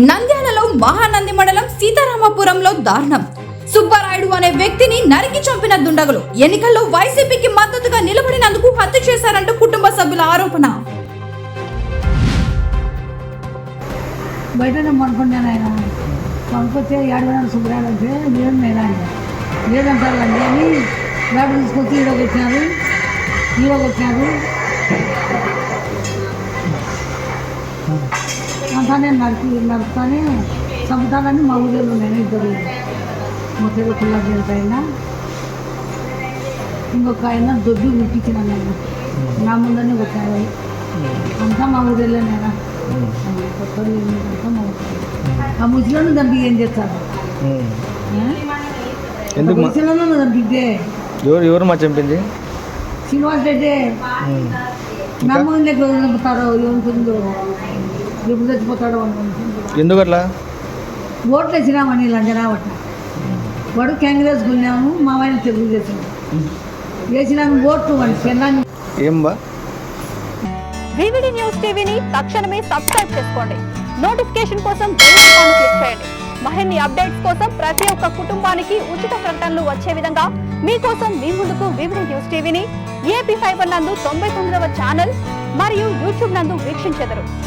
నంద్యాలలో మహానంది మండలం సీతారామపురంలో దారుణం. సుబ్బారాయుడు అనే వ్యక్తిని నరికి చంపిన దుండగులు ఎన్నికల్లో వైసీపీకి మద్దతుగా నిలబడినందుకు హత్య చేశారంటూ కుటుంబ సభ్యుల ఆరోపణ. బయటనే పనుకున్నాను ఆయన పనుకొస్తే ఏడవడానికి శుభ్రాలు అంటే లేదు నేను ఆయన? అని బయట తీసుకొచ్చి ఈరోజు వచ్చారు ఈరోజు వచ్చారు అంతా నేను నడిపి నడుపుతానే చంపుతానని మా ఊళ్ళో నేను ఇద్దరు. మొత్తం పిల్లలు చనిపోయినా ఇంకొక ఆయన దొడ్డి ఉట్టించిన నేను నా ముందనే వచ్చారు అంతా మా ఊళ్ళో నేనా కొత్తలు అంతా మా ఊళ్ళో ఆ? ముసలిని చంపి ఏం చేస్తారు ఎందుకు ముసలిని చంపితే ఎవరు ఎవరు మా చంపింది? శ్రీనివాస్ రెడ్డి. నా ముందు చంపుతారో ఏముంటుందో ఎప్పుడు చచ్చిపోతాడో అనుకుంటుంది ఎందుకు అట్లా ఓట్లు వేసినామని లంజనావట వాడు కాంగ్రెస్ కొన్నాము మా ఆయన తెలుగుదేశం వేసినాము ఓట్లు వాడి పెళ్ళాన్ని ఏం బా? వివిడి న్యూస్ టీవీని తక్షణమే సబ్స్క్రైబ్ చేసుకోండి. నోటిఫికేషన్ కోసం బెల్ ఐకాన్ క్లిక్ చేయండి. మరిన్ని అప్డేట్స్ కోసం ప్రతి ఒక్క కుటుంబానికి ఉచిత ప్రకటనలు వచ్చే విధంగా మీకోసం మీ ముందుకు వివిడి న్యూస్ టీవీని ఏపీ ఫైబర్ నందు తొంభై తొమ్మిదవ ఛానల్ మరియు యూట్యూబ్ నందు వీక్షించెదరు.